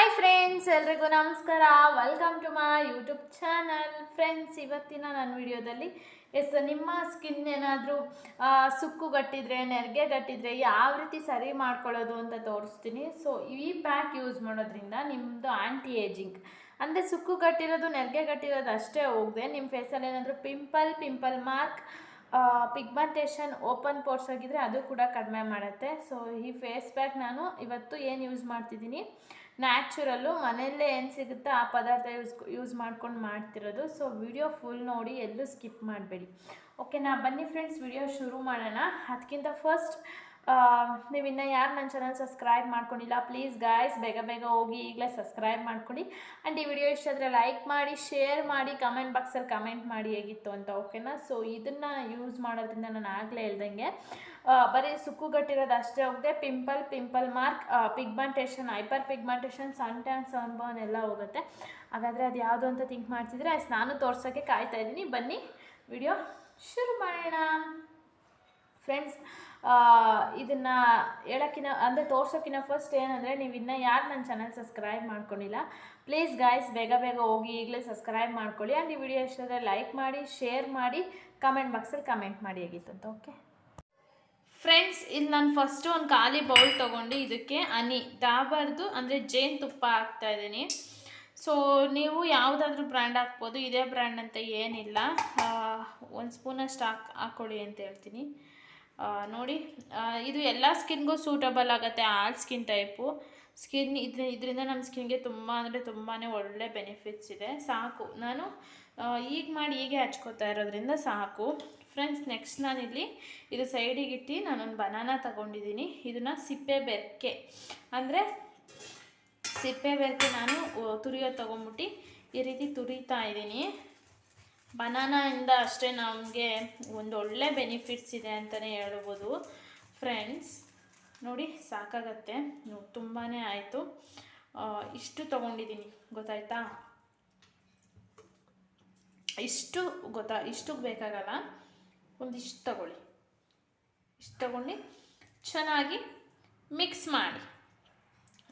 Hi friends ಎಲ್ರಿಗೂ ನಮಸ್ಕಾರ. Welcome to my YouTube channel friends ಇವತ್ತಿನ ನನ್ನ ವಿಡಿಯೋದಲ್ಲಿ ಎಸ್, ನಿಮ್ಮ ಸ್ಕಿನ್ ಏನಾದರೂ ಸುಕ್ಕುಗಟ್ಟಿದ್ರೆ ನೆರಿಗೆ ಯಾವ ರೀತಿ ಸರಿ ಮಾಡ್ಕೊಳ್ಳೋದು ಅಂತ ತೋರಿಸ್ತೀನಿ. ಸೊ ಈ ಪ್ಯಾಕ್ ಯೂಸ್ ಮಾಡೋದ್ರಿಂದ ನಿಮ್ಮದು ಆ್ಯಂಟಿ ಏಜಿಂಗ್ ಅಂದರೆ ಸುಕ್ಕುಗಟ್ಟಿರೋದು ನೆರಿಗೆ ಕಟ್ಟಿರೋದು ಅಷ್ಟೇ ಹೋಗದೆ. ನಿಮ್ಮ ಫೇಸಲ್ಲಿ ಏನಾದರೂ pimple pimple mark pigmentation open pores ಆಗಿದ್ರೆ ಅದು ಕೂಡ ಕಡಿಮೆ ಮಾಡುತ್ತೆ. ಸೊ ಈ ಫೇಸ್ ಪ್ಯಾಕ್ ನಾನು ಇವತ್ತು ಏನು ಯೂಸ್ ಮಾಡ್ತಿದ್ದೀನಿ? ನ್ಯಾಚುರಲ್ಲು ಮನೆಯಲ್ಲೇ ಏನು ಸಿಗುತ್ತೋ ಆ ಪದಾರ್ಥ ಯೂಸ್ ಯೂಸ್ ಮಾಡ್ಕೊಂಡು ಮಾಡ್ತಿರೋದು. ಸೊ ವಿಡಿಯೋ ಫುಲ್ ನೋಡಿ ಎಲ್ಲೂ ಸ್ಕಿಪ್ ಮಾಡಬೇಡಿ. ಓಕೆ ನಾ ಬನ್ನಿ ಫ್ರೆಂಡ್ಸ್ ವಿಡಿಯೋ ಶುರು ಮಾಡೋಣ. ಅದಕ್ಕಿಂತ ಫಸ್ಟ್ ನೀವು ಇನ್ನೂ ಯಾರು ನನ್ನ ಚಾನಲ್ ಸಬ್ಸ್ಕ್ರೈಬ್ ಮಾಡ್ಕೊಂಡಿಲ್ಲ ಪ್ಲೀಸ್ ಗಾಯ್ಸ್ ಬೇಗ ಬೇಗ ಹೋಗಿ ಈಗಲೇ ಸಬ್ಸ್ಕ್ರೈಬ್ ಮಾಡ್ಕೊಳ್ಳಿ ಆ್ಯಂಡ್ ಈ ವಿಡಿಯೋ ಇಷ್ಟ ಆದರೆ ಲೈಕ್ ಮಾಡಿ ಶೇರ್ ಮಾಡಿ ಕಮೆಂಟ್ ಬಾಕ್ಸಲ್ಲಿ ಕಮೆಂಟ್ ಮಾಡಿ ಹೇಗಿತ್ತು ಅಂತ ಓಕೆನಾ ಸೊ ಇದನ್ನು ಯೂಸ್ ಮಾಡೋದ್ರಿಂದ ನಾನು ಆಗಲೇ ಇಲ್ದಂಗೆ ಬರೀ ಸುಕ್ಕುಗಟ್ಟಿರೋದು ಅಷ್ಟೇ ಹೋಗದೆ pimple pimple mark pigmentation hyper pigmentation sun tan sunburn ಎಲ್ಲ ಹೋಗುತ್ತೆ. ಹಾಗಾದರೆ ಅದು ಯಾವುದು ಅಂತ ಥಿಂಕ್ ಮಾಡ್ತಿದ್ರೆ ಅಷ್ಟು ನಾನು ತೋರ್ಸೋಕ್ಕೆ ಕಾಯ್ತಾ ಇದ್ದೀನಿ. ಬನ್ನಿ ವಿಡಿಯೋ ಶುರು ಮಾಡೋಣ. ಫ್ರೆಂಡ್ಸ್ ಇದನ್ನು ಹೇಳೋಕ್ಕಿಂತ ಅಂದರೆ ತೋರ್ಸೋಕ್ಕಿಂತ ಫಸ್ಟ್ ಏನಂದರೆ ನೀವು ಇನ್ನೂ ಯಾರು ನನ್ನ ಚಾನಲ್ ಸಬ್ಸ್ಕ್ರೈಬ್ ಮಾಡ್ಕೊಂಡಿಲ್ಲ ಪ್ಲೀಸ್ ಗಾಯ್ಸ್ ಬೇಗ ಬೇಗ ಹೋಗಿ ಈಗಲೇ ಸಬ್ಸ್ಕ್ರೈಬ್ ಮಾಡ್ಕೊಳ್ಳಿ. ಆ್ಯಂಡ್ ಈ ವಿಡಿಯೋ ಇಷ್ಟಾದರೆ ಲೈಕ್ ಮಾಡಿ ಶೇರ್ ಮಾಡಿ ಕಮೆಂಟ್ ಬಾಕ್ಸಲ್ಲಿ ಕಮೆಂಟ್ ಮಾಡಿ ಆಗಿತ್ತು ಅಂತ ಓಕೆ ಫ್ರೆಂಡ್ಸ್ ಇಲ್ಲಿ ನಾನು ಫಸ್ಟು ಒಂದು ಖಾಲಿ ಬೌಲ್ ತೊಗೊಂಡು ಇದಕ್ಕೆ ಹನಿ ಡಾಬರ್ದು ಅಂದರೆ ಜೇನುತುಪ್ಪ ಹಾಕ್ತಾ ಇದ್ದೀನಿ. ಸೊ ನೀವು ಯಾವುದಾದ್ರೂ ಬ್ರ್ಯಾಂಡ್ ಹಾಕ್ಬೋದು, ಇದೇ ಬ್ರ್ಯಾಂಡ್ ಅಂತ ಏನಿಲ್ಲ. ಒಂದು ಸ್ಪೂನಷ್ಟು ಹಾಕ್, ಹಾಕ್ಕೊಳ್ಳಿ ಅಂತ ಹೇಳ್ತೀನಿ. ನೋಡಿ ಇದು ಎಲ್ಲ ಸ್ಕಿನ್ಗೂ ಸೂಟಬಲ್ ಆಗುತ್ತೆ ಆಲ್ ಸ್ಕಿನ್ ಟೈಪು ಸ್ಕಿನ್ ಇದ್ರ, ಇದರಿಂದ ನಮ್ಮ ಸ್ಕಿನ್ಗೆ ತುಂಬ ಅಂದರೆ ತುಂಬಾ ಒಳ್ಳೆ ಬೆನಿಫಿಟ್ಸ್ ಇದೆ. ಸಾಕು. ನಾನು ಈಗ ಮಾಡಿ ಹೀಗೆ ಹಚ್ಕೋತಾ ಇರೋದ್ರಿಂದ ಸಾಕು. ಫ್ರೆಂಡ್ಸ್ ನೆಕ್ಸ್ಟ್ ನಾನಿಲ್ಲಿ ಇದು ಸೈಡಿಗೆ ಇಟ್ಟು ನಾನೊಂದು ಬನಾನ ತಗೊಂಡಿದ್ದೀನಿ. ಇದನ್ನು ಸಿಪ್ಪೆ ಬೆರಕೆ. ಅಂದರೆ ಸಿಪ್ಪೆ ಬೆರಕೆ ನಾನು ತುರಿಯೋ ತೊಗೊಂಬಿಟ್ಟು ಈ ರೀತಿ ತುರಿತಾ ಇದ್ದೀನಿ. ಬನಾನಾಯಿಂದ ಅಷ್ಟೇ ನಮಗೆ ಒಂದು ಒಳ್ಳೆ ಬೆನಿಫಿಟ್ಸ್ ಇದೆ ಅಂತಲೇ ಹೇಳ್ಬೋದು. ಫ್ರೆಂಡ್ಸ್ ನೋಡಿ ಸಾಕಾಗತ್ತೆ. ತುಂಬಾ ಆಯಿತು. ಇಷ್ಟು ತೊಗೊಂಡಿದ್ದೀನಿ ಗೊತ್ತಾಯ್ತಾ? ಇಷ್ಟು ಗೊತ್ತಾ ಇಷ್ಟಕ್ಕೆ ಬೇಕಾಗಲ್ಲ. ಒಂದಿಷ್ಟು ತಗೊಳ್ಳಿ. ಇಷ್ಟು ತಗೊಂಡು ಚೆನ್ನಾಗಿ ಮಿಕ್ಸ್ ಮಾಡಿ.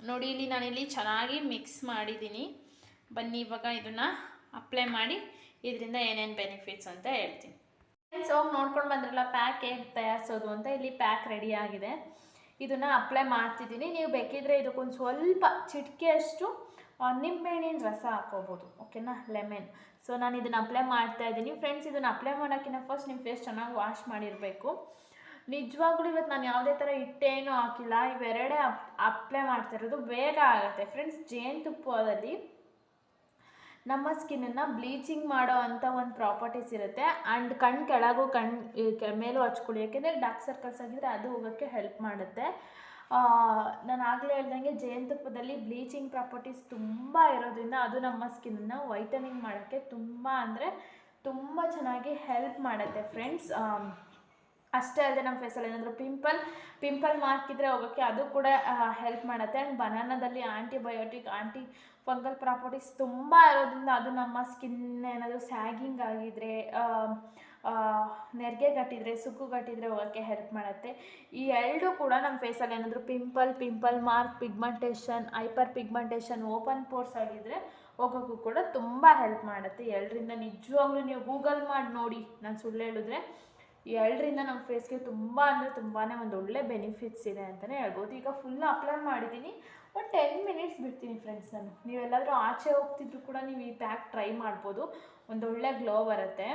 ನೋಡಿ, ಇಲ್ಲಿ ನಾನಿಲ್ಲಿ ಚೆನ್ನಾಗಿ ಮಿಕ್ಸ್ ಮಾಡಿದ್ದೀನಿ ಬನ್ನಿ, ಇವಾಗ ಇದನ್ನು ಅಪ್ಲೈ ಮಾಡಿ. ಇದರಿಂದ ಏನೇನು ಬೆನಿಫಿಟ್ಸ್ ಅಂತ ಹೇಳ್ತೀನಿ. ಫ್ರೆಂಡ್ಸ್ ಹೋಗಿ ನೋಡ್ಕೊಂಡು ಬಂದ್ರಲ್ಲ ಪ್ಯಾಕ್ ಹೇಗೆ ತಯಾರಿಸೋದು ಅಂತ ಇಲ್ಲಿ ಪ್ಯಾಕ್ ರೆಡಿ ಆಗಿದೆ. ಇದನ್ನು ಅಪ್ಲೈ ಮಾಡ್ತಿದ್ದೀನಿ. ನೀವು ಬೇಕಿದ್ರೆ ಇದಕ್ಕೊಂದು ಸ್ವಲ್ಪ ಚಿಟಕೆಯಷ್ಟು ನಿಂಬೆಹಣ್ಣಿನ ರಸ ಹಾಕೋಬೋದು. ಓಕೆನಾ ಲೆಮೆನ್ ಸೊ ನಾನು ಇದನ್ನು ಅಪ್ಲೈ ಮಾಡ್ತಾ ಇದ್ದೀನಿ. ಫ್ರೆಂಡ್ಸ್ ಇದನ್ನು ಅಪ್ಲೈ ಮಾಡೋಕ್ಕಿಂತ ಫಸ್ಟ್ ನಿಮ್ಮ ಫೇಸ್ ಚೆನ್ನಾಗಿ ವಾಶ್ ಮಾಡಿರಬೇಕು. ನಿಜವಾಗ್ಲೂ ಇವತ್ತು ನಾನು ಯಾವುದೇ ಥರ ಹಿಟ್ಟೇನೂ ಹಾಕಿಲ್ಲ. ಇವೆರಡೇ ಅಪ್ ಅಪ್ಲೈ ಮಾಡ್ತಾ ಇರೋದು ಬೇಗ ಆಗುತ್ತೆ. ಫ್ರೆಂಡ್ಸ್ ಜೇನುತುಪ್ಪದಲ್ಲಿ ನಮ್ಮ ಸ್ಕಿನ್ನನ್ನು ಬ್ಲೀಚಿಂಗ್ ಮಾಡೋ ಅಂಥ ಒಂದು ಪ್ರಾಪರ್ಟೀಸ್ ಇರುತ್ತೆ. ಆ್ಯಂಡ್ ಕಣ್ಣು ಕೆಳಗೂ ಕಣ್ಣು ಮೇಲೂ ಹಚ್ಕೊಳ್ಳಿ. ಯಾಕೆಂದರೆ ಡಾರ್ಕ್ ಸರ್ಕಲ್ಸ್ ಆಗಿದ್ರೆ ಅದು ಹೋಗೋಕ್ಕೆ ಹೆಲ್ಪ್ ಮಾಡುತ್ತೆ. ನಾನು ಆಗಲೇ ಹೇಳ್ದಂಗೆ ಜೇನುತುಪ್ಪದಲ್ಲಿ ಬ್ಲೀಚಿಂಗ್ ಪ್ರಾಪರ್ಟೀಸ್ ತುಂಬ ಇರೋದ್ರಿಂದ ಅದು ನಮ್ಮ ಸ್ಕಿನ್ನನ್ನು ವೈಟನಿಂಗ್ ಮಾಡೋಕ್ಕೆ ತುಂಬ ಅಂದರೆ ತುಂಬ ಚೆನ್ನಾಗಿ ಹೆಲ್ಪ್ ಮಾಡುತ್ತೆ ಫ್ರೆಂಡ್ಸ್. ಅಷ್ಟೇ ಅಲ್ಲದೆ ನಮ್ಮ ಫೇಸಲ್ಲಿ ಏನಾದರೂ ಪಿಂಪಲ್ ಪಿಂಪಲ್ ಮಾರ್ಕ್ ಇದ್ದರೆ ಹೋಗೋಕ್ಕೆ ಅದು ಕೂಡ ಹೆಲ್ಪ್ ಮಾಡುತ್ತೆ. ಆ್ಯಂಡ್ ಬನಾನದಲ್ಲಿ ಆಂಟಿಬಯೋಟಿಕ್ ಆಂಟಿ ಫಂಗಲ್ ಪ್ರಾಪರ್ಟೀಸ್ ತುಂಬ ಇರೋದ್ರಿಂದ ಅದು ನಮ್ಮ ಸ್ಕಿನ್ ಏನಾದರೂ ಸ್ಯಾಗಿಂಗ್ ಆಗಿದ್ರೆ ನೆರಿಗೆ ಕಟ್ಟಿದರೆ ಸುಕ್ಕು ಕಟ್ಟಿದರೆ ಹೋಗೋಕ್ಕೆ ಹೆಲ್ಪ್ ಮಾಡುತ್ತೆ. ಈ ಎರಡೂ ಕೂಡ ನಮ್ಮ ಫೇಸಲ್ಲಿ ಏನಾದರೂ pimple pimple mark pigmentation hyper pigmentation open pores ಆಗಿದ್ರೆ ಹೋಗೋಕ್ಕೂ ಕೂಡ ತುಂಬ ಹೆಲ್ಪ್ ಮಾಡುತ್ತೆ. ಎರಡರಿಂದ ನಿಜವಾಗ್ಲೂ ನೀವು ಗೂಗಲ್ ಮಾಡಿ ನೋಡಿ. ನಾನು ಸುಳ್ಳು ಹೇಳಿದ್ರೆ. ಎರಡರಿಂದ ನಮ್ಮ ಫೇಸ್ಗೆ ತುಂಬ ಅಂದರೆ ತುಂಬಾ ಒಂದು ಒಳ್ಳೆ ಬೆನಿಫಿಟ್ಸ್ ಇದೆ ಅಂತಲೇ ಹೇಳ್ಬೋದು. ಈಗ ಫುಲ್ ಅಪ್ಲೈ ಮಾಡಿದ್ದೀನಿ ಒಂದು ಟೆನ್ ಮಿನಿಟ್ಸ್ ಬಿಡ್ತೀನಿ ಫ್ರೆಂಡ್ಸ್ ನಾನು. ನೀವೆಲ್ಲಾದರೂ ಆಚೆ ಹೋಗ್ತಿದ್ರು ಕೂಡ ನೀವು ಈ ಪ್ಯಾಕ್ ಟ್ರೈ ಮಾಡ್ಬೋದು. ಒಂದು ಒಳ್ಳೆ ಗ್ಲೋ ಬರುತ್ತೆ.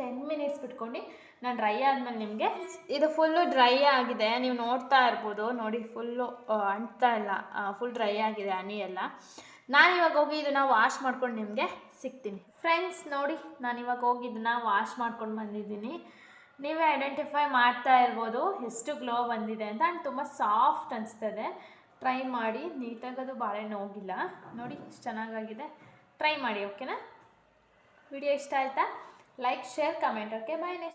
ಟೆನ್ ಮಿನಿಟ್ಸ್ ಬಿಟ್ಕೊಂಡು ನಾನು ಡ್ರೈ ಆದಮೇಲೆ ನಿಮಗೆ ಇದು ಫುಲ್ಲು ಡ್ರೈ ಆಗಿದೆ. ನೀವು ನೋಡ್ತಾ ಇರ್ಬೋದು. ನೋಡಿ ಫುಲ್ಲು ಅಂಟ್ತಾ ಇಲ್ಲ. ಫುಲ್ ಡ್ರೈ ಆಗಿದೆ ಹನಿ ಎಲ್ಲ. ನಾನು ಇವಾಗ ಹೋಗಿ ಇದನ್ನು ವಾಶ್ ಮಾಡ್ಕೊಂಡು ನಿಮಗೆ ಸಿಗ್ತೀನಿ. ಫ್ರೆಂಡ್ಸ್ ನೋಡಿ ನಾನು ಇವಾಗ ಹೋಗಿ ಇದನ್ನು ವಾಶ್ ಮಾಡ್ಕೊಂಡು ಬಂದಿದ್ದೀನಿ. ನೀವೇ ಐಡೆಂಟಿಫೈ ಮಾಡ್ತಾ ಇರ್ಬೋದು, ಎಷ್ಟು ಗ್ಲೋ ಬಂದಿದೆ ಅಂತ. ಆ್ಯಂಡ್ ತುಂಬ ಸಾಫ್ಟ್ ಅನಿಸ್ತದೆ. ಟ್ರೈ ಮಾಡಿ ನೀಟಾಗಿ ಅದು ಬಾಳೆಹಣ್ಣು ಹೋಗಿಲ್ಲ ನೋಡಿ ಎಷ್ಟು ಚೆನ್ನಾಗಾಗಿದೆ. ಟ್ರೈ ಮಾಡಿ ಓಕೆನಾ ವಿಡಿಯೋ ಇಷ್ಟ ಆಯಿತಾ? Like share comment okay bye next